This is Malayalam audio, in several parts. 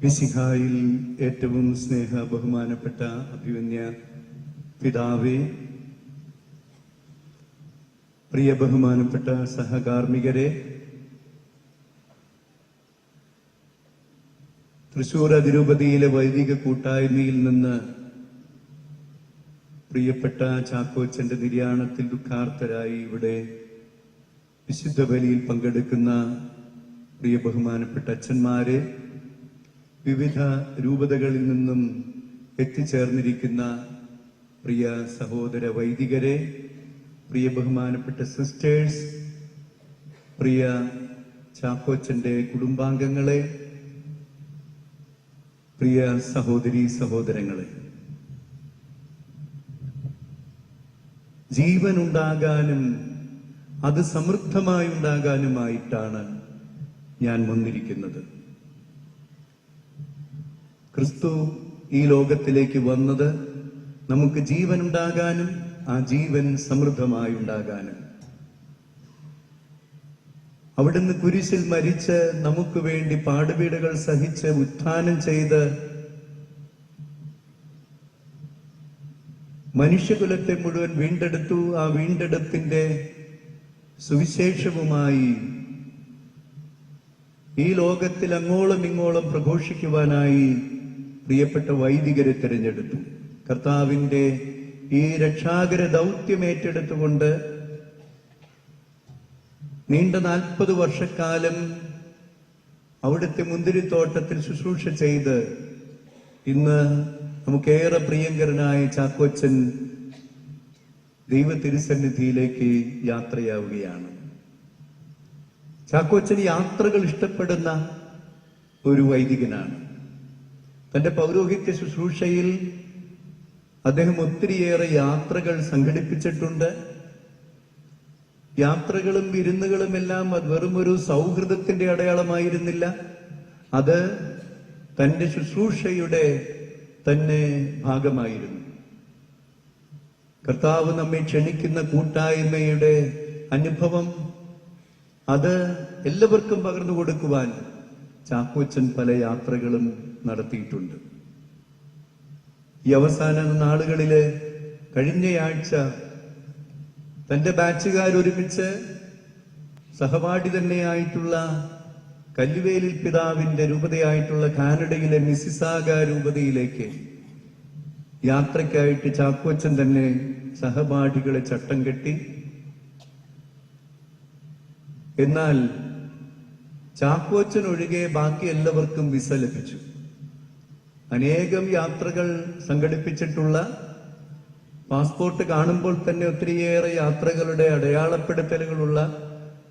വിശിഹായിൽ ഏറ്റവും സ്നേഹ ബഹുമാനപ്പെട്ട അഭിമന്യ പിതാവേ പ്രിയ ബഹുമാനപ്പെട്ട സഹകാർമ്മികരെ തൃശൂർ അതിരൂപതയിലെ വൈദിക കൂട്ടായ്മയിൽ നിന്ന് പ്രിയപ്പെട്ട ചാക്കോച്ചന്റെ നിര്യാണത്തിൽ ദുഃഖാർത്ഥരായി ഇവിടെ വിശുദ്ധ ബലിയിൽ പങ്കെടുക്കുന്ന പ്രിയ ബഹുമാനപ്പെട്ട അച്ഛന്മാരെ വിവിധ രൂപതകളിൽ നിന്നും എത്തിച്ചേർന്നിരിക്കുന്ന പ്രിയ സഹോദര വൈദികരെ പ്രിയ ബഹുമാനപ്പെട്ട സിസ്റ്റേഴ്സ് പ്രിയ ചാക്കോച്ചന്റെ കുടുംബാംഗങ്ങളെ പ്രിയ സഹോദരി സഹോദരങ്ങളെ. ജീവൻ ഉണ്ടാകാനും അത് സമൃദ്ധമായി ഉണ്ടാകാനുമായിട്ടാണ് ഞാൻ വന്നിരിക്കുന്നത്. ക്രിസ്തു ഈ ലോകത്തിലേക്ക് വന്നത് നമുക്ക് ജീവൻ ഉണ്ടാകാനും ആ ജീവൻ സമൃദ്ധമായി ഉണ്ടാകാനും അവിടുന്ന് കുരിശിൽ മരിച്ച് നമുക്ക് വേണ്ടി പാടുപീടുകൾ സഹിച്ച് ഉത്ഥാനം ചെയ്ത് മനുഷ്യകുലത്തെ മുഴുവൻ വീണ്ടെടുത്തു. ആ വീണ്ടെടുപ്പിന്റെ സുവിശേഷവുമായി ഈ ലോകത്തിൽ അങ്ങോളം ഇങ്ങോളം പ്രഘോഷിക്കുവാനായി പ്രിയപ്പെട്ട വൈദികരെ തിരഞ്ഞെടുത്തു. കർത്താവിന്റെ ഈ രക്ഷാകര ദൗത്യം ഏറ്റെടുത്തുകൊണ്ട് നീണ്ട നാൽപ്പത് വർഷക്കാലം അവിടുത്തെ മുന്തിരിത്തോട്ടത്തിൽ ശുശ്രൂഷ ചെയ്ത് ഇന്ന് നമുക്കേറെ പ്രിയങ്കരനായ ചാക്കോച്ചൻ ദൈവ തിരുസന്നിധിയിലേക്ക് യാത്രയാവുകയാണ്. ചാക്കോച്ചൻ യാത്രകൾ ഇഷ്ടപ്പെടുന്ന ഒരു വൈദികനാണ്. തന്റെ പൗരോഹിത്യ ശുശ്രൂഷയിൽ അദ്ദേഹം ഒത്തിരിയേറെ യാത്രകൾ സംഘടിപ്പിച്ചിട്ടുണ്ട്. യാത്രകളും വിരുന്നുകളും എല്ലാം വെറും ഒരു സൗഹൃദത്തിന്റെ അടയാളമായിരുന്നില്ല. അത് തന്റെ ശുശ്രൂഷയുടെ തന്നെ ഭാഗമായിരുന്നു. കർത്താവ് നമ്മെ ക്ഷണിക്കുന്ന കൂട്ടായ്മയുടെ അനുഭവം അത് എല്ലാവർക്കും പകർന്നു കൊടുക്കുവാൻ ചാക്കോച്ചൻ പല യാത്രകളും നടത്തിയിട്ടുണ്ട്. ഈ അവസാന നാളുകളിൽ കഴിഞ്ഞയാഴ്ച തന്റെ ബാച്ചുകാരൊരുമിച്ച് സഹപാഠി തന്നെയായിട്ടുള്ള കല്ലുവേലിൽ പിതാവിന്റെ രൂപതയായിട്ടുള്ള കാനഡയിലെ മിസിസാഗ രൂപതയിലേക്ക് യാത്രയ്ക്കായിട്ട് ചാക്കോച്ചൻ തന്നെ സഹപാഠികളെ ചട്ടം കെട്ടി. എന്നാൽ ചാക്കോച്ചൻ ഒഴികെ ബാക്കി എല്ലാവർക്കും വിസ ലഭിച്ചു. അനേകം യാത്രകൾ സംഘടിപ്പിച്ചിട്ടുള്ള പാസ്പോർട്ട് കാണുമ്പോൾ തന്നെ ഒത്തിരിയേറെ യാത്രകളുടെ അടയാളപ്പെടുത്തലുകളുള്ള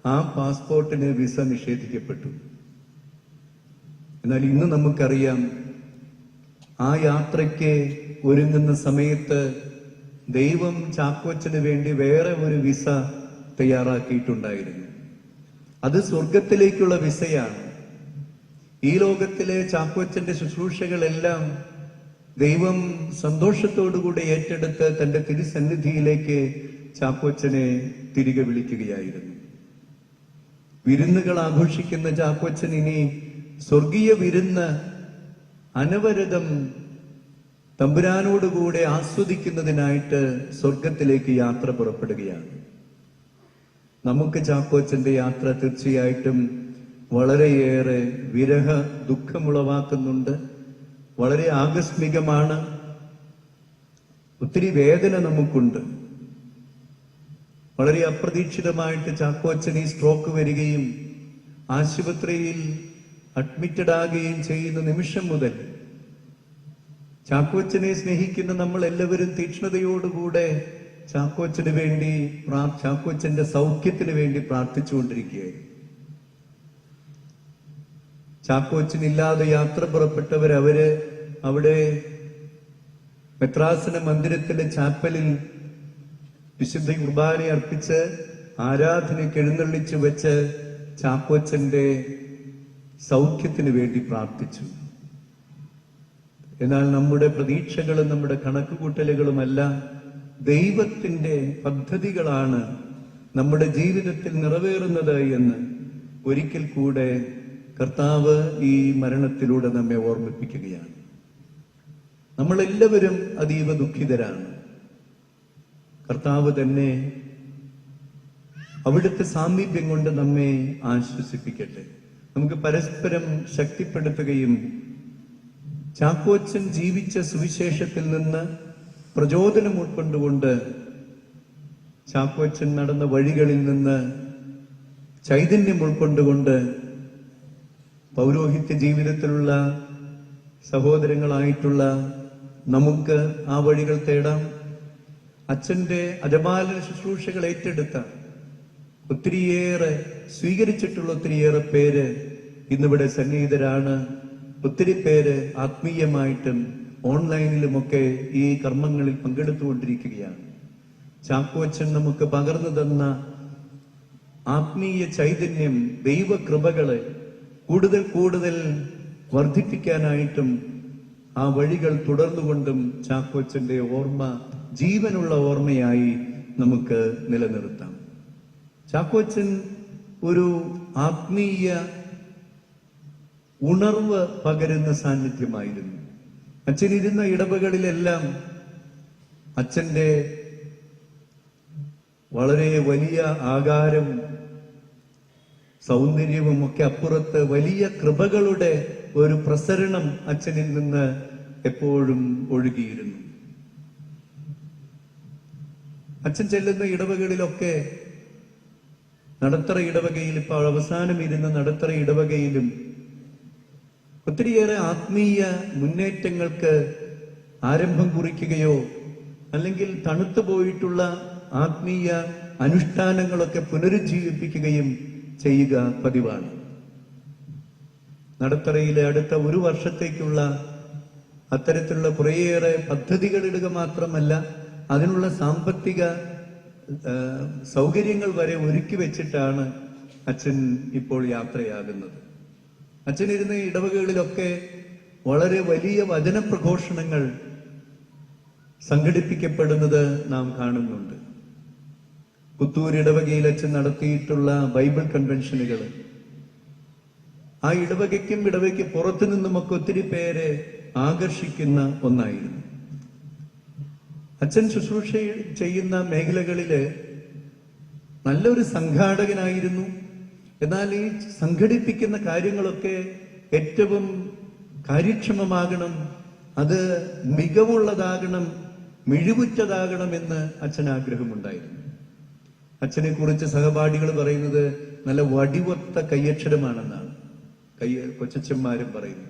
ആ പാസ്പോർട്ടിന് വിസ നിഷേധിക്കപ്പെട്ടു. എന്നാൽ ഇന്ന് നമുക്കറിയാം ആ യാത്രയ്ക്ക് ഒരുങ്ങുന്ന സമയത്ത് ദൈവം ചാക്കോച്ചന് വേണ്ടി വേറെ ഒരു വിസ തയ്യാറാക്കിയിട്ടുണ്ടായിരുന്നു. അത് സ്വർഗത്തിലേക്കുള്ള വിസയാണ്. ഈ ലോകത്തിലെ ചാക്കോച്ചന്റെ ശുശ്രൂഷകളെല്ലാം ദൈവം സന്തോഷത്തോടുകൂടി ഏറ്റെടുത്ത് തന്റെ തിരുസന്നിധിയിലേക്ക് ചാക്കോച്ചനെ തിരികെ വിളിക്കുകയായിരുന്നു. വിരുന്നുകൾ ആഘോഷിക്കുന്ന ചാക്കോച്ചൻ ഇനി സ്വർഗീയ വിരുന്ന് അനവരതം തമ്പുരാനോടുകൂടെ ആസ്വദിക്കുന്നതിനായിട്ട് സ്വർഗത്തിലേക്ക് യാത്ര പുറപ്പെടുകയാണ്. നമുക്ക് ചാക്കോച്ചന്റെ യാത്ര തീർച്ചയായിട്ടും വളരെയേറെ വിരഹ ദുഃഖമുളവാക്കുന്നുണ്ട്. വളരെ ആകസ്മികമാണ്. ഒത്തിരി വേദന നമുക്കുണ്ട്. വളരെ അപ്രതീക്ഷിതമായിട്ട് ചാക്കോച്ചൻ ഈ സ്ട്രോക്ക് വരികയും ആശുപത്രിയിൽ അഡ്മിറ്റഡ് ആകുകയും ചെയ്യുന്ന നിമിഷം മുതൽ ചാക്കോച്ചനെ സ്നേഹിക്കുന്ന നമ്മൾ എല്ലാവരും തീക്ഷ്ണതയോടുകൂടെ ചാക്കോച്ചന് വേണ്ടി ചാക്കോച്ചന്റെ സൗഖ്യത്തിന് വേണ്ടി പ്രാർത്ഥിച്ചുകൊണ്ടിരിക്കുകയായിരുന്നു. ചാക്കോച്ചനില്ലാതെ യാത്ര പുറപ്പെട്ടവർ അവർ അവിടെ മെത്രാസന മന്ദിരത്തിലെ ചാപ്പലിൽ വിശുദ്ധ കുർബാന അർപ്പിച്ച് ആരാധനയ്ക്ക് എഴുന്നള്ളിച്ചു വെച്ച് ചാക്കോച്ചന്റെ സൗഖ്യത്തിന് വേണ്ടി പ്രാർത്ഥിച്ചു. എന്നാൽ നമ്മുടെ പ്രതീക്ഷകളും നമ്മുടെ കണക്കുകൂട്ടലുകളുമല്ല ദൈവത്തിന്റെ പദ്ധതികളാണ് നമ്മുടെ ജീവിതത്തിൽ നിറവേറുന്നത് എന്ന് ഒരിക്കൽ കൂടെ കർത്താവ് ഈ മരണത്തിലൂടെ നമ്മെ ഓർമ്മിപ്പിക്കുകയാണ്. നമ്മളെല്ലാവരും അതീവ ദുഃഖിതരാണ്. കർത്താവ് തന്നെ അവിടുത്തെ സാമീപ്യം കൊണ്ട് നമ്മെ ആശ്വസിപ്പിക്കട്ടെ. നമുക്ക് പരസ്പരം ശക്തിപ്പെടുത്തുകയും ചാക്കോച്ചൻ ജീവിച്ച സുവിശേഷത്തിൽ നിന്ന് പ്രചോദനം ഉൾക്കൊണ്ടുകൊണ്ട് ചാക്കോച്ചൻ നടന്ന വഴികളിൽ നിന്ന് ചൈതന്യം ഉൾക്കൊണ്ടുകൊണ്ട് പൗരോഹിത്യ ജീവിതത്തിലുള്ള സഹോദരങ്ങളായിട്ടുള്ള നമുക്ക് ആ വഴികൾ തേടാം. അച്ഛന്റെ അജപാലന ശുശ്രൂഷകൾ ഏറ്റെടുത്ത ഒത്തിരിയേറെ സ്വീകരിച്ചിട്ടുള്ള ഒത്തിരിയേറെ പേര് ഇന്നിവിടെ സന്നിഹിതരാണ്. ഒത്തിരി പേര് ആത്മീയമായിട്ടും ഓൺലൈനിലുമൊക്കെ ഈ കർമ്മങ്ങളിൽ പങ്കെടുത്തുകൊണ്ടിരിക്കുകയാണ്. ചാക്കോച്ചൻ നമുക്ക് പകർന്നു തന്ന ആത്മീയ ചൈതന്യം ദൈവകൃപകളെ കൂടുതൽ കൂടുതൽ വർദ്ധിപ്പിക്കാനായിട്ടും ആ വഴികൾ തുടർന്നുകൊണ്ടും ചാക്കോച്ചന്റെ ഓർമ്മ ജീവനുള്ള ഓർമ്മയായി നമുക്ക് നിലനിർത്താം. ചാക്കോച്ചൻ ഒരു ആത്മീയ ഉണർവ് പകരുന്ന സാന്നിധ്യമായിരുന്നു. അച്ഛൻ ഇരുന്ന ഇടവകളിലെല്ലാം അച്ഛന്റെ വളരെ വലിയ ആകാരം സൗന്ദര്യവും ഒക്കെ അപ്പുറത്ത് വലിയ കൃപകളുടെ ഒരു പ്രസരണം അച്ഛനിൽ നിന്ന് എപ്പോഴും ഒഴുകിയിരുന്നു. അച്ഛൻ ചെല്ലുന്ന ഇടവകളിലൊക്കെ നടത്തറ ഇടവകയിൽ ഇപ്പോൾ അവസാനം ഇരുന്ന നടത്തറ ഇടവകയിലും ഒത്തിരിയേറെ ആത്മീയ മുന്നേറ്റങ്ങൾക്ക് ആരംഭം കുറിക്കുകയോ അല്ലെങ്കിൽ തണുത്തു പോയിട്ടുള്ള ആത്മീയ അനുഷ്ഠാനങ്ങളൊക്കെ പുനരുജ്ജീവിപ്പിക്കുകയും ചെയ്യുക പതിവാണ്. നടത്തറയിലെ അടുത്ത ഒരു വർഷത്തേക്കുള്ള അത്തരത്തിലുള്ള കുറേയേറെ പദ്ധതികൾ ഇടുക മാത്രമല്ല അതിനുള്ള സാമ്പത്തിക സൗകര്യങ്ങൾ വരെ ഒരുക്കി വെച്ചിട്ടാണ് അച്ഛൻ ഇപ്പോൾ യാത്രയാകുന്നത്. അച്ഛനിരുന്ന ഇടവകകളിലൊക്കെ വളരെ വലിയ വചനപ്രഘോഷണങ്ങൾ സംഘടിപ്പിക്കപ്പെടുന്നത് നാം കാണുന്നുണ്ട്. പുത്തൂർ ഇടവകയിൽ അച്ഛൻ നടത്തിയിട്ടുള്ള ബൈബിൾ കൺവെൻഷനുകൾ. ആ ഇടവകയ്ക്കും ഇടവയ്ക്ക് പുറത്തു നിന്നുമൊക്കെ ഒത്തിരി പേരെ ആകർഷിക്കുന്ന ഒന്നായിരുന്നു. അച്ഛൻ ശുശ്രൂഷ ചെയ്യുന്ന മേഖലകളിൽ നല്ലൊരു സംഘാടകനായിരുന്നു. എന്നാൽ ഈ സംഘടിപ്പിക്കുന്ന കാര്യങ്ങളൊക്കെ ഏറ്റവും കാര്യക്ഷമമാകണം അത് മികവുള്ളതാകണം മിഴിവുറ്റതാകണം എന്ന് അച്ഛൻ ആഗ്രഹമുണ്ടായിരുന്നു അച്ഛനെ കുറിച്ച് സഹപാഠികൾ പറയുന്നത് നല്ല വടിവൊത്ത കയ്യക്ഷരമാണെന്നാണ്. കയ്യ കൊച്ചന്മാരും പറയുന്നു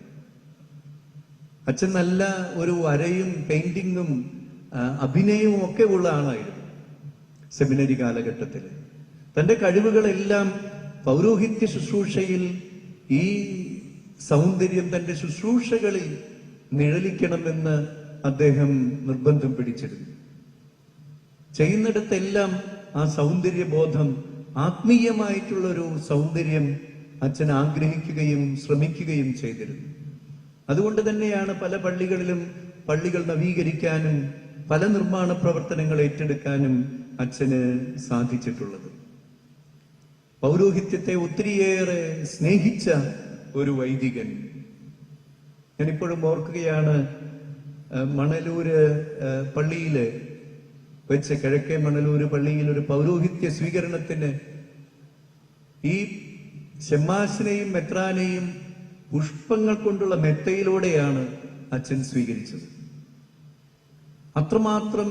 അച്ഛൻ നല്ല ഒരു വരയും പെയിന്റിങ്ങും അഭിനയവും ഒക്കെ ഉള്ള ആളായിരുന്നു സെമിനറി കാലഘട്ടത്തിൽ തന്റെ കഴിവുകളെല്ലാം പൗരോഹിത്യ ശുശ്രൂഷയിൽ ഈ സൗന്ദര്യം തന്റെ ശുശ്രൂഷകളിൽ നിഴലിക്കണമെന്ന് അദ്ദേഹം നിർബന്ധം പിടിച്ചിരുന്നു. ചെയ്യുന്നിടത്തെല്ലാം ആ സൗന്ദര്യബോധം ആത്മീയമായിട്ടുള്ള ഒരു സൗന്ദര്യം അച്ഛൻ ആഗ്രഹിക്കുകയും ശ്രമിക്കുകയും ചെയ്തിരുന്നു. അതുകൊണ്ട് തന്നെയാണ് പല പള്ളികളിലും പള്ളികൾ നവീകരിക്കാനും പല നിർമ്മാണ പ്രവർത്തനങ്ങൾ ഏറ്റെടുക്കാനും അച്ഛന് സാധിച്ചിട്ടുള്ളത്. പൗരോഹിത്യത്തെ ഒത്തിരിയേറെ സ്നേഹിച്ച ഒരു വൈദികൻ. ഞാനിപ്പോഴും ഓർക്കുകയാണ് മണലൂര് പള്ളിയിൽ വെച്ച് കിഴക്കേ മണലൂര് പള്ളിയിൽ ഒരു പൗരോഹിത്യ സ്വീകരണത്തിന് ഈ ഷെമ്മാസിനെയും മെത്രാനെയും പുഷ്പങ്ങൾ കൊണ്ടുള്ള മെത്തയിലൂടെയാണ് അച്ഛൻ സ്വീകരിച്ചത്. അത്രമാത്രം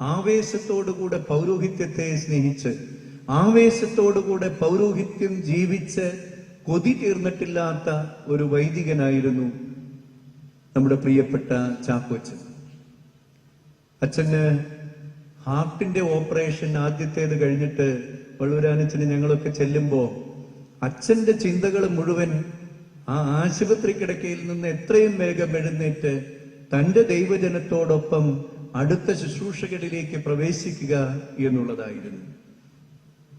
ആവേശത്തോടുകൂടെ പൗരോഹിത്യത്തെ സ്നേഹിച്ച് ആവേശത്തോടുകൂടെ പൗരോഹിത്യം ജീവിച്ച് കൊതി തീർന്നിട്ടില്ലാത്ത ഒരു വൈദികനായിരുന്നു നമ്മുടെ പ്രിയപ്പെട്ട ചാക്കോച്ചൻ. അച്ഛന് ഹാർട്ടിന്റെ ഓപ്പറേഷൻ ആദ്യത്തേത് കഴിഞ്ഞിട്ട് വള്ളൂരാനച്ഛന് ഞങ്ങളൊക്കെ ചെല്ലുമ്പോ അച്ഛന്റെ ചിന്തകൾ മുഴുവൻ ആ ആശുപത്രി കിടക്കയിൽ നിന്ന് എത്രയും വേഗം എഴുന്നേറ്റ് തന്റെ ദൈവജനത്തോടൊപ്പം അടുത്ത ശുശ്രൂഷകളിലേക്ക് പ്രവേശിക്കുക എന്നുള്ളതായിരുന്നു.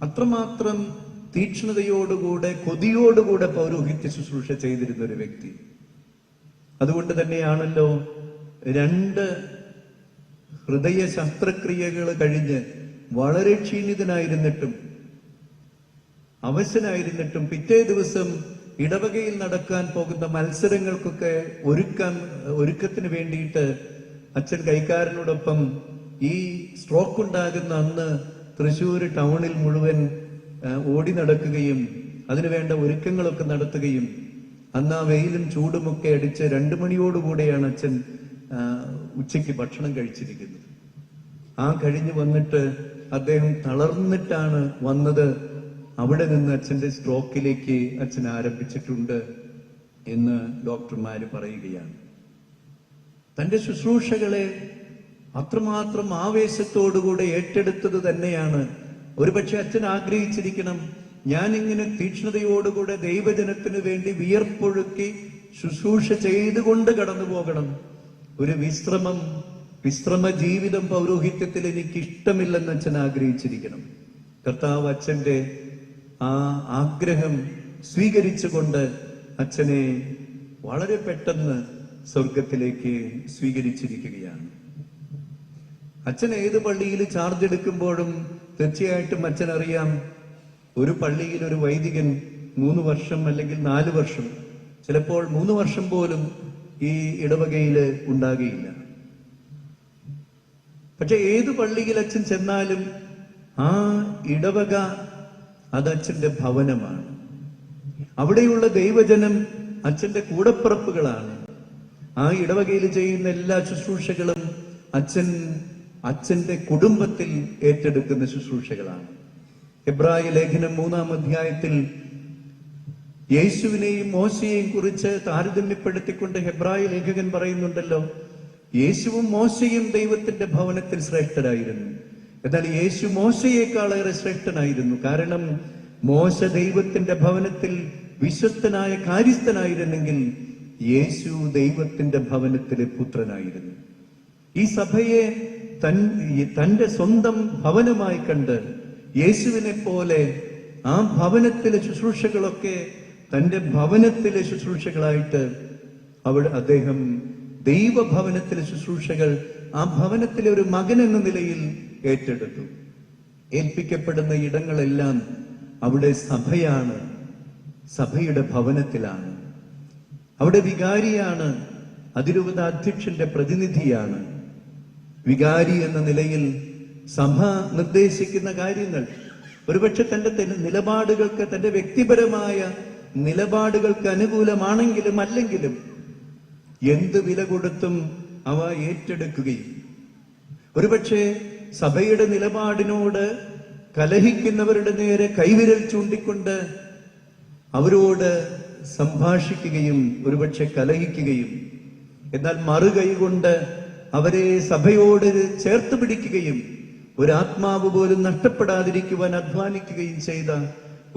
അത്രമാത്രം തീക്ഷ്ണതയോടുകൂടെ കൊതിയോടുകൂടെ പൗരോഹിത്യ ശുശ്രൂഷ ചെയ്തിരുന്ന ഒരു വ്യക്തി. അതുകൊണ്ട് തന്നെയാണല്ലോ രണ്ട് ഹൃദയ ശസ്ത്രക്രിയകൾ കഴിഞ്ഞ് വളരെ ക്ഷീണിതനായിരുന്നിട്ടും അവശനായിരുന്നിട്ടും പിറ്റേ ദിവസം ഇടവകയിൽ നടക്കാൻ പോകുന്ന മത്സരങ്ങൾക്കൊക്കെ ഒരുക്കാൻ ഒരുക്കത്തിന് വേണ്ടിയിട്ട് അച്ഛൻ കൈക്കാരനോടൊപ്പം ഈ സ്ട്രോക്ക് ഉണ്ടാകുന്ന അന്ന് തൃശ്ശൂർ ടൗണിൽ മുഴുവൻ ഓടി നടക്കുകയും അതിനുവേണ്ട ഒരുക്കങ്ങളൊക്കെ നടത്തുകയും അന്ന് ആ വെയിലും ചൂടുമൊക്കെ അടിച്ച് രണ്ടു മണിയോടുകൂടെയാണ് അച്ഛൻ ഉച്ചയ്ക്ക് ഭക്ഷണം കഴിച്ചിരിക്കുന്നത്. ആ കഴിഞ്ഞ് വന്നിട്ട് അദ്ദേഹം തളർന്നിട്ടാണ് വന്നത്. അവിടെ നിന്ന് അച്ഛന്റെ സ്ട്രോക്കിലേക്ക് അച്ഛൻ ആരംഭിച്ചിട്ടുണ്ട് എന്ന് ഡോക്ടർമാര് പറയുകയാണ്. തന്റെ ശുശ്രൂഷകളെ അത്രമാത്രം ആവേശത്തോടുകൂടെ ഏറ്റെടുത്തത് തന്നെയാണ്. ഒരുപക്ഷെ അച്ഛൻ ആഗ്രഹിച്ചിരിക്കണം ഞാൻ ഇങ്ങനെ തീക്ഷ്ണതയോടുകൂടെ ദൈവജനത്തിന് വേണ്ടി വിയർപ്പൊഴുക്കി ശുശ്രൂഷ ചെയ്തുകൊണ്ട് കടന്നു പോകണം. ഒരു വിശ്രമം വിശ്രമ ജീവിതം പൗരോഹിത്യത്തിൽ എനിക്ക് ഇഷ്ടമില്ലെന്ന് അച്ഛൻ ആഗ്രഹിച്ചിരിക്കണം. കർത്താവ് അച്ഛന്റെ ആ ആഗ്രഹം സ്വീകരിച്ചുകൊണ്ട് അച്ഛനെ വളരെ പെട്ടെന്ന് സ്വർഗത്തിലേക്ക് സ്വീകരിച്ചിരിക്കുകയാണ്. അച്ഛൻ ഏത് പള്ളിയിൽ ചാർജ് എടുക്കുമ്പോഴും തീർച്ചയായിട്ടും അച്ഛൻ അറിയാം ഒരു പള്ളിയിൽ ഒരു വൈദികൻ മൂന്ന് വർഷം അല്ലെങ്കിൽ നാല് വർഷം ചിലപ്പോൾ മൂന്ന് വർഷം പോലും ഈ ഇടവകയിൽ ഉണ്ടാകുകയില്ല. പക്ഷെ ഏത് പള്ളിയിൽ അച്ഛൻ ചെന്നാലും ആ ഇടവക അത് അച്ഛന്റെ ഭവനമാണ്. അവിടെയുള്ള ദൈവജനം അച്ഛന്റെ കൂടപ്പിറപ്പുകളാണ്. ആ ഇടവകയിൽ ചെയ്യുന്ന എല്ലാ ശുശ്രൂഷകളും അച്ഛൻ അച്ഛന്റെ കുടുംബത്തിൽ ഏറ്റെടുക്കുന്ന ശുശ്രൂഷകളാണ്. എബ്രായ ലേഖനം മൂന്നാം അധ്യായത്തിൽ യേശുവിനെയും മോശയെയും കുറിച്ച് താരതമ്യപ്പെടുത്തിക്കൊണ്ട് ഹെബ്രായ ലേഖകൻ പറയുന്നുണ്ടല്ലോ യേശുവും മോശയും ദൈവത്തിന്റെ ഭവനത്തിൽ ശ്രേഷ്ഠരായിരുന്നു. എന്നാൽ യേശു മോശയേക്കാളേറെ ശ്രേഷ്ഠനായിരുന്നു. കാരണം മോശ ദൈവത്തിന്റെ ഭവനത്തിൽ വിശ്വസ്തനായ കാര്യസ്ഥനായിരുന്നെങ്കിൽ യേശു ദൈവത്തിന്റെ ഭവനത്തിലെ പുത്രനായിരുന്നു. ഈ സഭയെ തൻ തന്റെ സ്വന്തം ഭവനമായി കണ്ട് യേശുവിനെ പോലെ ആ ഭവനത്തിലെ ശുശ്രൂഷകളൊക്കെ തന്റെ ഭവനത്തിലെ ശുശ്രൂഷകളായിട്ട് അവിടെ അദ്ദേഹം ദൈവഭവനത്തിലെ ശുശ്രൂഷകൾ ആ ഭവനത്തിലെ ഒരു മകൻ എന്ന നിലയിൽ ഏറ്റെടുത്തു. ഏൽപ്പിക്കപ്പെടുന്ന ഇടങ്ങളെല്ലാം അവിടെ സഭയാണ് സഭയുടെ ഭവനത്തിലാണ്. അവിടെ വികാരിയാണ് അതിരൂപത അധ്യക്ഷന്റെ പ്രതിനിധിയാണ്. വികാരി എന്ന നിലയിൽ സഭ നിർദ്ദേശിക്കുന്ന കാര്യങ്ങൾ. ഒരുപക്ഷെ തന്റെ തെന- നിലപാടുകൾക്ക് തന്റെ വ്യക്തിപരമായ നിലപാടുകൾക്ക് അനുകൂലമാണെങ്കിലും അല്ലെങ്കിലും എന്ത് വില കൊടുത്തും അവ ഏറ്റെടുക്കുകയും. ഒരുപക്ഷെ സഭയുടെ നിലപാടിനോട് കലഹിക്കുന്നവരുടെ നേരെ കൈവിരൽ ചൂണ്ടിക്കൊണ്ട് അവരോട് സംഭാഷിക്കുകയും ഒരുപക്ഷെ കലഹിക്കുകയും. എന്നാൽ മറുകൈ കൊണ്ട് അവരെ സഭയോട് ചേർത്ത് പിടിക്കുകയും ഒരാത്മാവ് പോലും നഷ്ടപ്പെടാതിരിക്കുവാൻ അധ്വാനിക്കുകയും ചെയ്ത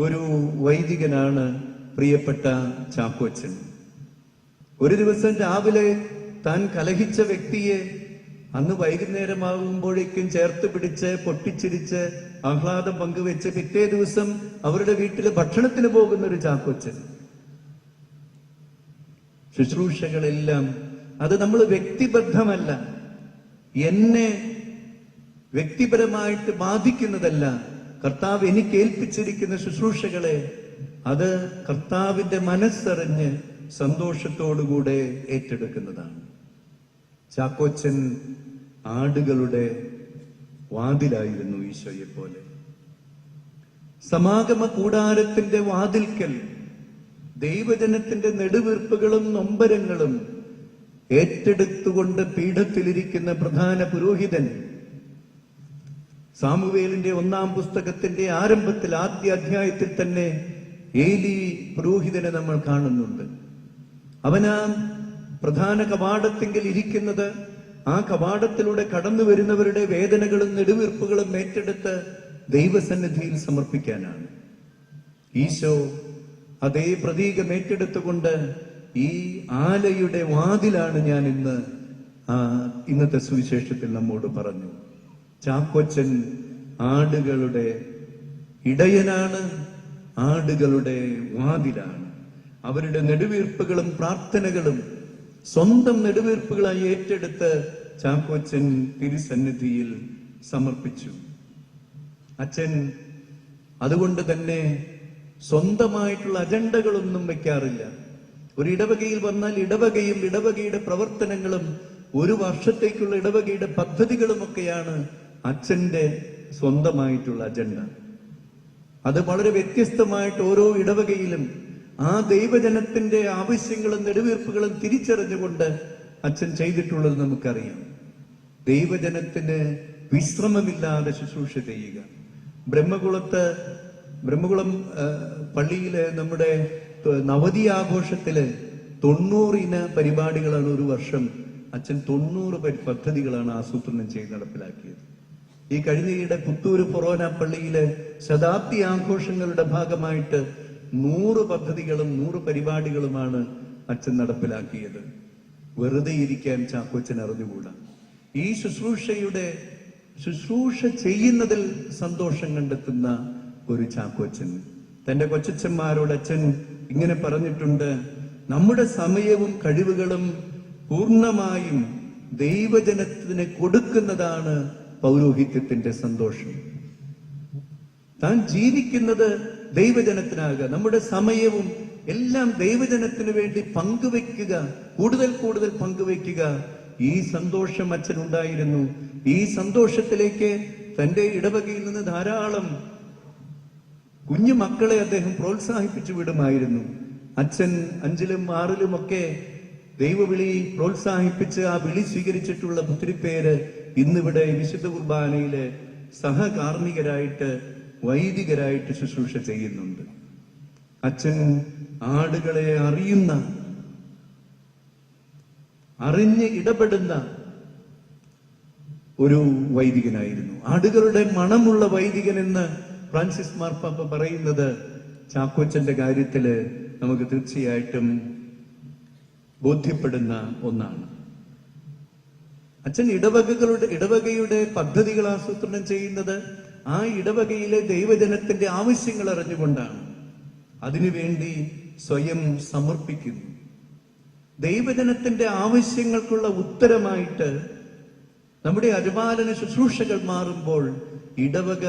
ഒരു വൈദികനാണ് പ്രിയപ്പെട്ട ചാക്കോച്ചൻ. ഒരു ദിവസം രാവിലെ താൻ കലഹിച്ച വ്യക്തിയെ അന്ന് വൈകുന്നേരമാകുമ്പോഴേക്കും ചേർത്ത് പിടിച്ച് പൊട്ടിച്ചിരിച്ച് ആഹ്ലാദം പങ്കുവെച്ച് പിറ്റേ ദിവസം അവരുടെ വീട്ടിൽ ഭക്ഷണത്തിന് പോകുന്ന ഒരു ചാക്കോച്ചൻ. ശുശ്രൂഷകളെല്ലാം അത് നമ്മൾ വ്യക്തിബദ്ധമല്ല. എന്നെ വ്യക്തിപരമായിട്ട് ബാധിക്കുന്നതല്ല. കർത്താവ് എനിക്ക് ഏൽപ്പിച്ചിരിക്കുന്ന ശുശ്രൂഷകളെ അത് കർത്താവിന്റെ മനസ്സറിഞ്ഞ് സന്തോഷത്തോടുകൂടെ ഏറ്റെടുക്കുന്നതാണ്. ചാക്കോച്ചൻ ആടുകളുടെ വാതിലായിരുന്നു ഈശോയെ പോലെ. സമാഗമ കൂടാരത്തിന്റെ വാതിൽക്കൽ ദൈവജനത്തിന്റെ നെടുവീർപ്പുകളും നൊമ്പരങ്ങളും ഏറ്റെടുത്തുകൊണ്ട് പീഠത്തിലിരിക്കുന്ന പ്രധാന പുരോഹിതൻ സാമുവേലിന്റെ ഒന്നാം പുസ്തകത്തിന്റെ ആരംഭത്തിൽ ആദ്യ അധ്യായത്തിൽ തന്നെ ഏലി പുരോഹിതനെ നമ്മൾ കാണുന്നുണ്ട്. അവനാ പ്രധാന കവാടത്തെങ്കിൽ ഇരിക്കുന്നത് ആ കവാടത്തിലൂടെ കടന്നു വരുന്നവരുടെ വേദനകളും നെടുവീർപ്പുകളും ഏറ്റെടുത്ത് ദൈവസന്നിധിയിൽ സമർപ്പിക്കാനാണ്. ഈശോ അതേ പ്രതീകം ഏറ്റെടുത്തുകൊണ്ട് ഈ ആലയുടെ വാതിലാണ് ഞാൻ ഇന്ന് ഇന്നത്തെ സുവിശേഷത്തിൽ നമ്മോട് പറഞ്ഞു. ചാക്കോച്ചൻ ആടുകളുടെ ഇടയനാണ് ആടുകളുടെ വാതിലാണ്. അവരുടെ നെടുവീർപ്പുകളും പ്രാർത്ഥനകളും സ്വന്തം നെടുവീർപ്പുകളായി ഏറ്റെടുത്ത് ചാക്കോച്ചൻ തിരുസന്നിധിയിൽ സമർപ്പിച്ചു. അച്ഛൻ അതുകൊണ്ട് തന്നെ സ്വന്തമായിട്ടുള്ള അജണ്ടകളൊന്നും വെക്കാറില്ല. ഒരു ഇടവകയിൽ വന്നാൽ ഇടവകയും ഇടവകയുടെ പ്രവർത്തനങ്ങളും ഒരു വർഷത്തേക്കുള്ള ഇടവകയുടെ പദ്ധതികളുമൊക്കെയാണ് അച്ഛന്റെ സ്വന്തമായിട്ടുള്ള അജണ്ട. അത് വളരെ വ്യത്യസ്തമായിട്ട് ഓരോ ഇടവകയിലും ആ ദൈവജനത്തിന്റെ ആവശ്യങ്ങളും നെടുവീർപ്പുകളും തിരിച്ചറിഞ്ഞുകൊണ്ട് അച്ഛൻ ചെയ്തിട്ടുള്ളത് നമുക്കറിയാം. ദൈവജനത്തിന് വിശ്രമമില്ലാതെ ശുശ്രൂഷ ചെയ്യുക. ബ്രഹ്മകുളത്ത് ബ്രഹ്മകുളം പള്ളിയിലെ നമ്മുടെ നവതി ആഘോഷത്തിൽ തൊണ്ണൂറിന പരിപാടികളാണ് ഒരു വർഷം അച്ഛൻ തൊണ്ണൂറ് പദ്ധതികളാണ് ആസൂത്രണം ചെയ്ത് നടപ്പിലാക്കിയത്. ഈ കഴിഞ്ഞയുടെ പുത്തൂര് ഫൊറോന പള്ളിയിലെ ശതാബ്ദി ആഘോഷങ്ങളുടെ ഭാഗമായിട്ട് നൂറ് പദ്ധതികളും നൂറ് പരിപാടികളുമാണ് അച്ഛൻ നടപ്പിലാക്കിയത്. വെറുതെ ഇരിക്കാൻ ചാക്കോച്ചൻ അറിഞ്ഞുകൂടാ. ഈ ശുശ്രൂഷയുടെ ശുശ്രൂഷ ചെയ്യുന്നതിൽ സന്തോഷം കണ്ടെത്തുന്ന ഒരു ചാക്കോച്ചൻ. തന്റെ കൊച്ചച്ഛന്മാരോട് അച്ഛൻ ഇങ്ങനെ പറഞ്ഞിട്ടുണ്ട് നമ്മുടെ സമയവും കഴിവുകളും പൂർണമായും ദൈവജനത്തിന് കൊടുക്കുന്നതാണ് പൗരോഹിത്യത്തിന്റെ സന്തോഷം. താൻ ജീവിക്കുന്നത് ദൈവജനത്തിനാകുക നമ്മുടെ സമയവും എല്ലാം ദൈവജനത്തിന് വേണ്ടി പങ്കുവെക്കുക കൂടുതൽ കൂടുതൽ പങ്കുവെക്കുക ഈ സന്തോഷം അച്ഛൻ ഉണ്ടായിരുന്നു ഈ സന്തോഷത്തിലേക്ക് തന്റെ ഇടവകയിൽ നിന്ന് ധാരാളം കുഞ്ഞു മക്കളെ അദ്ദേഹം പ്രോത്സാഹിപ്പിച്ചു വിടുമായിരുന്നു. അച്ഛൻ അഞ്ചിലും ആറിലും ഒക്കെ ദൈവവിളി പ്രോത്സാഹിപ്പിച്ച് ആ വിളി സ്വീകരിച്ചിട്ടുള്ള ഒത്തിരി പേര് ഇന്നിവിടെ വിശുദ്ധ കുർബാനയിലെ സഹകാർമ്മികരായിട്ട് വൈദികരായിട്ട് ശുശ്രൂഷ ചെയ്യുന്നുണ്ട്. അച്ഛൻ ആടുകളെ അറിയുന്ന അറിഞ്ഞ് ഇടപെടുന്ന ഒരു വൈദികനായിരുന്നു. ആടുകളുടെ മണമുള്ള വൈദികൻ എന്ന് ഫ്രാൻസിസ് മാർപ്പാപ്പ പറയുന്നത് ചാക്കോച്ചന്റെ കാര്യത്തിൽ നമുക്ക് തീർച്ചയായിട്ടും ബോധ്യപ്പെടുന്ന ഒന്നാണ്. അച്ഛൻ ഇടവകകളുടെ ഇടവകയുടെ പദ്ധതികൾ ആസൂത്രണം ചെയ്യുന്നത് ആ ഇടവകയിലെ ദൈവജനത്തിന്റെ ആവശ്യങ്ങൾ അറിഞ്ഞുകൊണ്ടാണ്. അതിനുവേണ്ടി സ്വയം സമർപ്പിക്കുന്നു. ദൈവജനത്തിന്റെ ആവശ്യങ്ങൾക്കുള്ള ഉത്തരമായിട്ട് നമ്മുടെ അരുപാലന ശുശ്രൂഷകൾ മാറുമ്പോൾ ഇടവക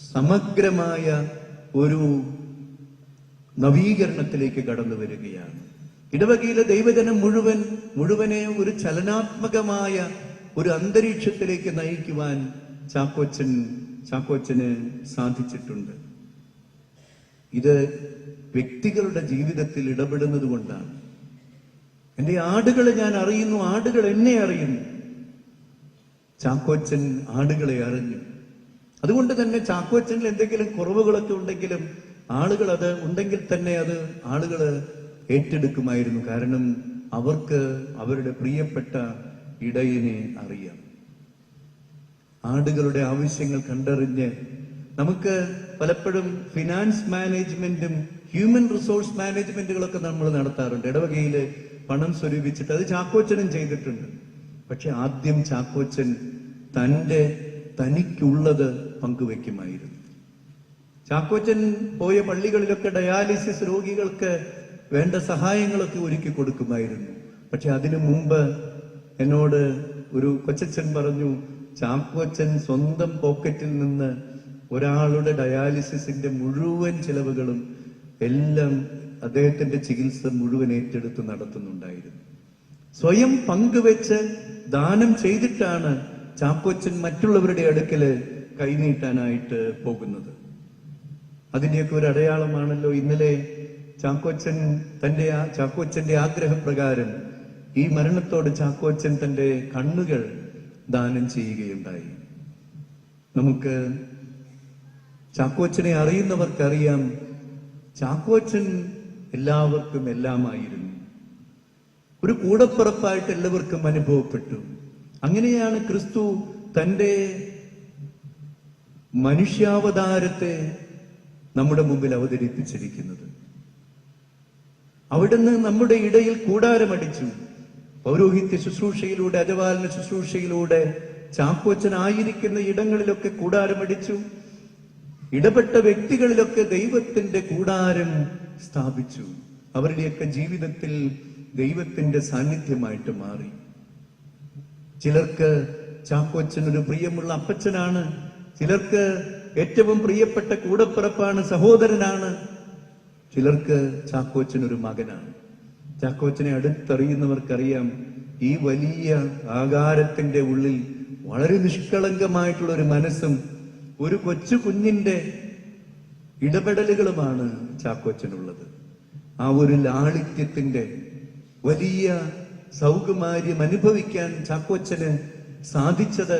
സമഗ്രമായ ഒരു നവീകരണത്തിലേക്ക് കടന്നു വരികയാണ്. ഇടവകയിലെ ദൈവജനം മുഴുവൻ മുഴുവനെ ഒരു ചലനാത്മകമായ ഒരു അന്തരീക്ഷത്തിലേക്ക് നയിക്കുവാൻ ചാക്കോച്ചൻ ചാക്കോച്ചന് സാധിച്ചിട്ടുണ്ട്. ഇത് വ്യക്തികളുടെ ജീവിതത്തിൽ ഇടപെടുന്നത് കൊണ്ടാണ്. എന്റെ ആടുകളെ ഞാൻ അറിയുന്നു ആടുകൾ എന്നെ അറിയുന്നു. ചാക്കോച്ചൻ ആടുകളെ അറിഞ്ഞു. അതുകൊണ്ട് തന്നെ ചാക്കോച്ചനിൽ എന്തെങ്കിലും കുറവുകളൊക്കെ ഉണ്ടെങ്കിലും ആളുകൾ അത് ഉണ്ടെങ്കിൽ തന്നെ അത് ആളുകൾ ഏറ്റെടുക്കുമായിരുന്നു. കാരണം അവർക്ക് അവരുടെ പ്രിയപ്പെട്ട ഇടയനെ അറിയാം. ആടുകളുടെ ആവശ്യങ്ങൾ കണ്ടറിഞ്ഞ് നമുക്ക് പലപ്പോഴും ഫിനാൻസ് മാനേജ്മെന്റും ഹ്യൂമൻ റിസോഴ്സ് മാനേജ്മെന്റുകളൊക്കെ നമ്മൾ നടത്താറുണ്ട്. ഇടവകയിൽ പണം സ്വരൂപിച്ചിട്ട് അത് ചാക്കോച്ചനും ചെയ്തിട്ടുണ്ട്. പക്ഷെ ആദ്യം ചാക്കോച്ചൻ തന്റെ തനിക്കുള്ളത് പങ്കുവെക്കുമായിരുന്നു ചാക്കോച്ചൻ പോയ പള്ളികളിലൊക്കെ ഡയാലിസിസ് രോഗികൾക്ക് വേണ്ട സഹായങ്ങളൊക്കെ ഒരുക്കി കൊടുക്കുമായിരുന്നു. പക്ഷെ അതിനു മുമ്പ് എന്നോട് ഒരു കൊച്ചച്ഛൻ പറഞ്ഞു ചാക്കോച്ചൻ സ്വന്തം പോക്കറ്റിൽ നിന്ന് ഒരാളുടെ ഡയാലിസിസിന്റെ മുഴുവൻ ചിലവുകളും എല്ലാം അദ്ദേഹത്തിന്റെ ചികിത്സ മുഴുവൻ ഏറ്റെടുത്ത് നടത്തുന്നുണ്ടായിരുന്നു. സ്വയം പങ്കുവെച്ച് ദാനം ചെയ്തിട്ടാണ് ചാക്കോച്ചൻ മറ്റുള്ളവരുടെ അടുക്കൽ കൈനീട്ടാനായിട്ട് പോകുന്നത്. അതിന്റെയൊക്കെ ഒരു അടയാളമാണല്ലോ ഇന്നലെ ചാക്കോച്ചൻ തന്റെ ആ ചാക്കോച്ചന്റെ ആഗ്രഹപ്രകാരം ഈ മരണത്തോട് ചാക്കോച്ചൻ തന്റെ കണ്ണുകൾ ദാനം ചെയ്യുകയുണ്ടായി. നമുക്ക് ചാക്കോച്ചനെ അറിയുന്നവർക്കറിയാം ചാക്കോച്ചൻ എല്ലാവർക്കും എല്ലാമായിരുന്നു. ഒരു കൂടപ്പുറപ്പായിട്ട് എല്ലാവർക്കും അനുഭവപ്പെട്ടു. അങ്ങനെയാണ് ക്രിസ്തു തന്റെ മനുഷ്യാവതാരത്തെ നമ്മുടെ മുമ്പിൽ അവതരിപ്പിച്ചിരിക്കുന്നത്. അവിടുന്ന് നമ്മുടെ ഇടയിൽ കൂടാരമടിച്ചു. പൗരോഹിത്യ ശുശ്രൂഷയിലൂടെ അജപാലന ശുശ്രൂഷയിലൂടെ ചാക്കോച്ചനായിരിക്കുന്ന ഇടങ്ങളിലൊക്കെ കൂടാരമടിച്ചു. ഇടപെട്ട വ്യക്തികളിലൊക്കെ ദൈവത്തിന്റെ കൂടാരം സ്ഥാപിച്ചു. അവരുടെയൊക്കെ ജീവിതത്തിൽ ദൈവത്തിന്റെ സാന്നിധ്യമായിട്ട് മാറി. ചിലർക്ക് ചാക്കോച്ചൻ ഒരു പ്രിയമുള്ള അപ്പച്ചനാണ്. ചിലർക്ക് ഏറ്റവും പ്രിയപ്പെട്ട കൂടപ്പിറപ്പാണ് സഹോദരനാണ്. ചിലർക്ക് ചാക്കോച്ചൻ ഒരു മകനാണ്. ചാക്കോച്ചനെ അടുത്തറിയുന്നവർക്കറിയാം ഈ വലിയ ആകാരത്തിന്റെ ഉള്ളിൽ വളരെ നിഷ്കളങ്കമായിട്ടുള്ള ഒരു മനസ്സും ഒരു കൊച്ചു കുഞ്ഞിന്റെ ഇടപെടലുകളുമാണ് ചാക്കോച്ചനുള്ളത്. ആ ഒരു ലാളിത്യത്തിന്റെ വലിയ സൗകുമാര്യം അനുഭവിക്കാൻ ചാക്കോച്ചന് സാധിച്ചത്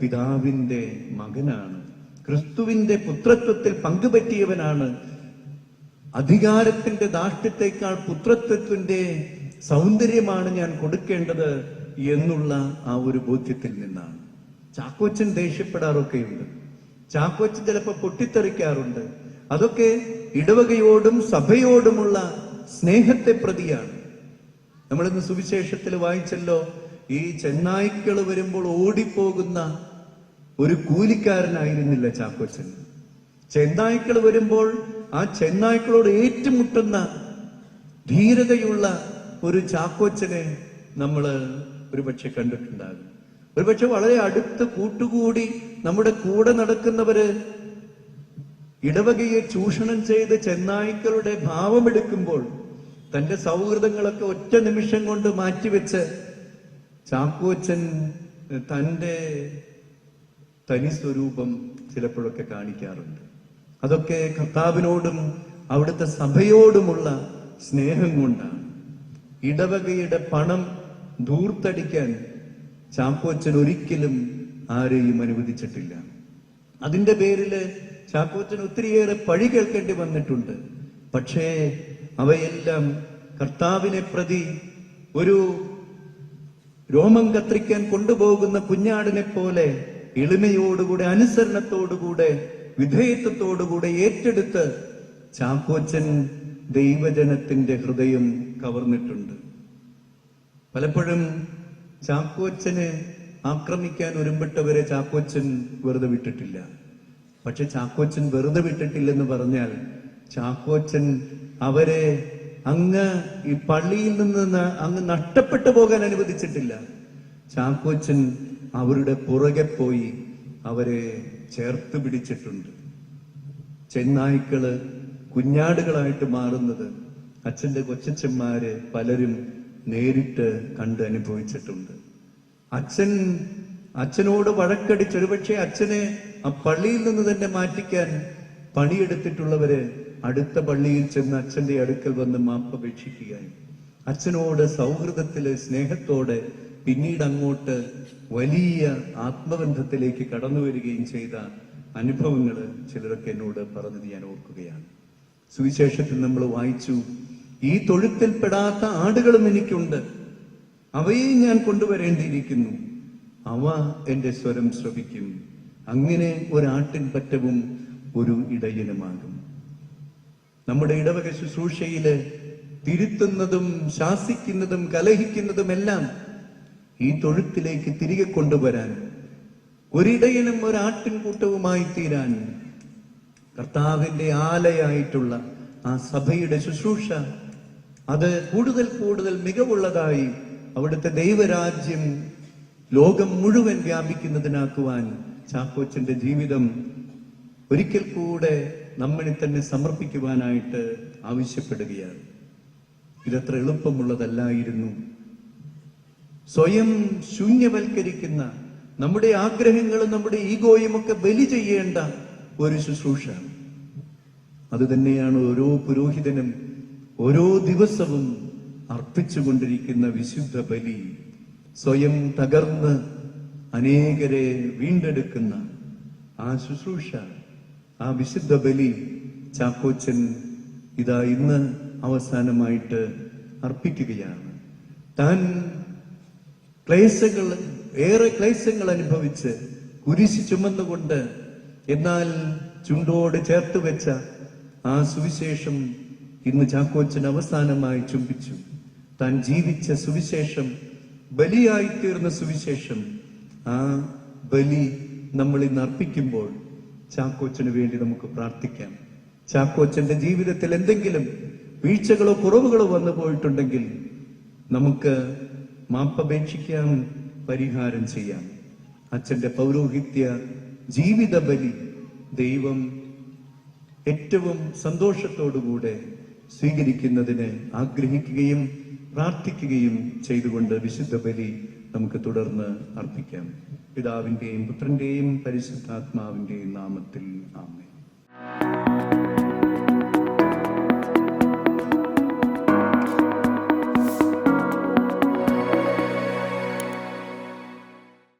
പിതാവിന്റെ മകനാണ്. ക്രിസ്തുവിന്റെ പുത്രത്വത്തിൽ പങ്കുപറ്റിയവനാണ്. അധികാരത്തിന്റെ ദാഷ്ട്യത്തെക്കാൾ പുത്രത്വത്തിന്റെ സൗന്ദര്യമാണ് ഞാൻ കൊടുക്കേണ്ടത് എന്നുള്ള ആ ഒരു ബോധ്യത്തിൽ നിന്നാണ്. ചാക്കോച്ചൻ ദേഷ്യപ്പെടാറൊക്കെയുണ്ട്. ചാക്കോച്ചൻ ചിലപ്പോൾ പൊട്ടിത്തെറിക്കാറുണ്ട്. അതൊക്കെ ഇടവകയോടും സഭയോടുമുള്ള സ്നേഹത്തെ പ്രതിയാണ്. നമ്മളിന്ന് സുവിശേഷത്തിൽ വായിച്ചല്ലോ ഈ ചെന്നായ്ക്കൾ വരുമ്പോൾ ഓടിപ്പോകുന്ന ഒരു കൂലിക്കാരനായിരുന്നില്ല ചാക്കോച്ചൻ. ചെന്നായ്ക്കൾ വരുമ്പോൾ ആ ചെന്നായ്ക്കളോട് ഏറ്റുമുട്ടുന്ന ധീരതയുള്ള ഒരു ചാക്കോച്ചനെ നമ്മൾ ഒരുപക്ഷെ കണ്ടിട്ടുണ്ടാകും. ഒരുപക്ഷെ വളരെ അടുത്ത് കൂട്ടുകൂടി നമ്മുടെ കൂടെ നടക്കുന്നവര് ഇടവകയെ ചൂഷണം ചെയ്ത് ചെന്നായ്ക്കളുടെ ഭാവമെടുക്കുമ്പോൾ തന്റെ സൗഹൃദങ്ങളൊക്കെ ഒറ്റ നിമിഷം കൊണ്ട് മാറ്റിവെച്ച് ചാക്കോച്ചൻ തന്റെ തനി സ്വരൂപം ചിലപ്പോഴൊക്കെ കാണിക്കാറുണ്ട്. അതൊക്കെ കർത്താവിനോടും അവിടുത്തെ സഭയോടുമുള്ള സ്നേഹം കൊണ്ടാണ്. ഇടവകയുടെ പണം ധൂർത്തടിക്കാൻ ചാക്കോച്ചൻ ഒരിക്കലും ആരെയും അനുവദിച്ചിട്ടില്ല. അതിന്റെ പേരിൽ ചാക്കോച്ചൻ ഒത്തിരിയേറെ പഴി കേൾക്കേണ്ടി വന്നിട്ടുണ്ട്. പക്ഷേ അവയെല്ലാം കർത്താവിനെ പ്രതി ഒരു രോമം കത്രിക്കാൻ കൊണ്ടുപോകുന്ന കുഞ്ഞാടിനെ പോലെ എളിമയോടുകൂടെ അനുസരണത്തോടുകൂടെ വിധേയത്വത്തോടുകൂടെ ഏറ്റെടുത്ത് ചാക്കോച്ചൻ ദൈവജനത്തിന്റെ ഹൃദയം കവർന്നിട്ടുണ്ട്. പലപ്പോഴും ചാക്കോച്ചനെ ആക്രമിക്കാൻ ഒരുമ്പെട്ടവരെ ചാക്കോച്ചൻ വെറുതെ വിട്ടിട്ടില്ല. പക്ഷെ ചാക്കോച്ചൻ വെറുതെ വിട്ടിട്ടില്ലെന്ന് പറഞ്ഞാൽ ചാക്കോച്ചൻ അവരെ അങ്ങ് ഈ പള്ളിയിൽ നിന്ന് അങ്ങ് നഷ്ടപ്പെട്ടു പോകാൻ അനുവദിച്ചിട്ടില്ല. ചാക്കോച്ചൻ അവരുടെ പുറകെ പോയി അവരെ ചേർത്ത് പിടിച്ചിട്ടുണ്ട്. ചെന്നായ്ക്കൾ കുഞ്ഞാടുകളായിട്ട് മാറുന്നത് അച്ഛന്റെ കൊച്ചച്ചന്മാരെ പലരും നേരിട്ട് കണ്ട് അനുഭവിച്ചിട്ടുണ്ട്. അച്ഛൻ അച്ഛനോട് വഴക്കടിച്ച് ഒരുപക്ഷെ അച്ഛനെ ആ പള്ളിയിൽ നിന്ന് തന്നെ മാറ്റിക്കാൻ പണിയെടുത്തിട്ടുള്ളവര് അടുത്ത പള്ളിയിൽ ചെന്ന് അച്ഛന്റെ അടുക്കൽ വന്ന് മാപ്പപേക്ഷിക്കുകയും അച്ഛനോട് സൗഹൃദത്തിൽ സ്നേഹത്തോടെ പിന്നീട് അങ്ങോട്ട് വലിയ ആത്മബന്ധത്തിലേക്ക് കടന്നു വരികയും ചെയ്ത അനുഭവങ്ങൾ ചിലരൊക്കെ എന്നോട് പറഞ്ഞത് ഞാൻ ഓർക്കുകയാണ്. സുവിശേഷത്തിൽ നമ്മൾ വായിച്ചു ഈ തൊഴുത്തിൽപ്പെടാത്ത ആടുകളും എനിക്കുണ്ട്. അവയെ ഞാൻ കൊണ്ടുവരേണ്ടിയിരിക്കുന്നു. അവ എന്റെ സ്വരം ശ്രവിക്കും. അങ്ങനെ ഒരാട്ടിൻ പറ്റവും ഒരു ഇടയനുമാകും. നമ്മുടെ ഇടവക ശുശ്രൂഷയിൽ തിരുത്തുന്നതും ശാസിക്കുന്നതും കലഹിക്കുന്നതും എല്ലാം ഈ തൊഴുത്തിലേക്ക് തിരികെ കൊണ്ടുവരാൻ ഒരിടയനും ഒരാട്ടിൻകൂട്ടവുമായി തീരാൻ കർത്താവിന്റെ ആലയായിട്ടുള്ള ആ സഭയുടെ ശുശ്രൂഷ അത് കൂടുതൽ കൂടുതൽ മികവുള്ളതായി അവിടുത്തെ ദൈവരാജ്യം ലോകം മുഴുവൻ വ്യാപിക്കുന്നതിനാക്കുവാൻ ചാക്കോച്ചന്റെ ജീവിതം ഒരിക്കൽ കൂടെ നമ്മളെ തന്നെ സമർപ്പിക്കുവാനായിട്ട് ആവശ്യപ്പെടുകയാണ്. ഇതത്ര എളുപ്പമുള്ളതല്ലായിരുന്നു. സ്വയം ശൂന്യവൽക്കരിക്കുന്ന നമ്മുടെ ആഗ്രഹങ്ങളും നമ്മുടെ ഈഗോയും ഒക്കെ ബലി ചെയ്യേണ്ട ഒരു ശുശ്രൂഷ. അത് തന്നെയാണ് ഓരോ പുരോഹിതനും ഓരോ ദിവസവും അർപ്പിച്ചുകൊണ്ടിരിക്കുന്ന വിശുദ്ധ ബലി. സ്വയം തകർന്ന് അനേകരെ വീണ്ടെടുക്കുന്ന ആ ശുശ്രൂഷ. ആ വിശുദ്ധ ബലി ചാക്കോച്ചൻ ഇതാ ഇന്ന് അവസാനമായിട്ട് അർപ്പിക്കുകയാണ്. താൻ ക്ലേശങ്ങൾ ഏറെ ക്ലേശങ്ങൾ അനുഭവിച്ച് കുരിശി ചുമന്നുകൊണ്ട് എന്നാൽ ചുണ്ടോട് ചേർത്ത് വെച്ച ആ സുവിശേഷം ഇന്ന് ചാക്കോച്ചൻ അവസാനമായി ചുംബിച്ചു. താൻ ജീവിച്ച സുവിശേഷം ബലിയായി തീർന്ന സുവിശേഷം ആ ബലി നമ്മൾ ഇന്ന് അർപ്പിക്കുമ്പോൾ ചാക്കോച്ചന് വേണ്ടി നമുക്ക് പ്രാർത്ഥിക്കാം. ചാക്കോച്ചന്റെ ജീവിതത്തിൽ എന്തെങ്കിലും വീഴ്ചകളോ കുറവുകളോ വന്നു പോയിട്ടുണ്ടെങ്കിൽ നമുക്ക് മാപ്പപേക്ഷിക്കാം പരിഹാരം ചെയ്യാം. അച്ഛന്റെ പൗരോഹിത്യ ജീവിത ബലി ദൈവം ഏറ്റവും സന്തോഷത്തോടുകൂടെ സ്വീകരിക്കുന്നതിന് ആഗ്രഹിക്കുകയും പ്രാർത്ഥിക്കുകയും ചെയ്തുകൊണ്ട് വിശുദ്ധ ബലി നമുക്ക് തുടർന്ന് അർപ്പിക്കാം. പിതാവിന്റെയും പുത്രന്റെയും പരിശുദ്ധാത്മാവിന്റെയും നാമത്തിൽ ആമേ